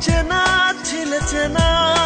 جنات لتنات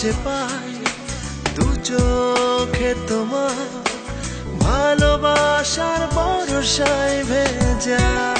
খুঁজে পাই দু চোখে তোমার ভালোবাসার বরসায় ভেজা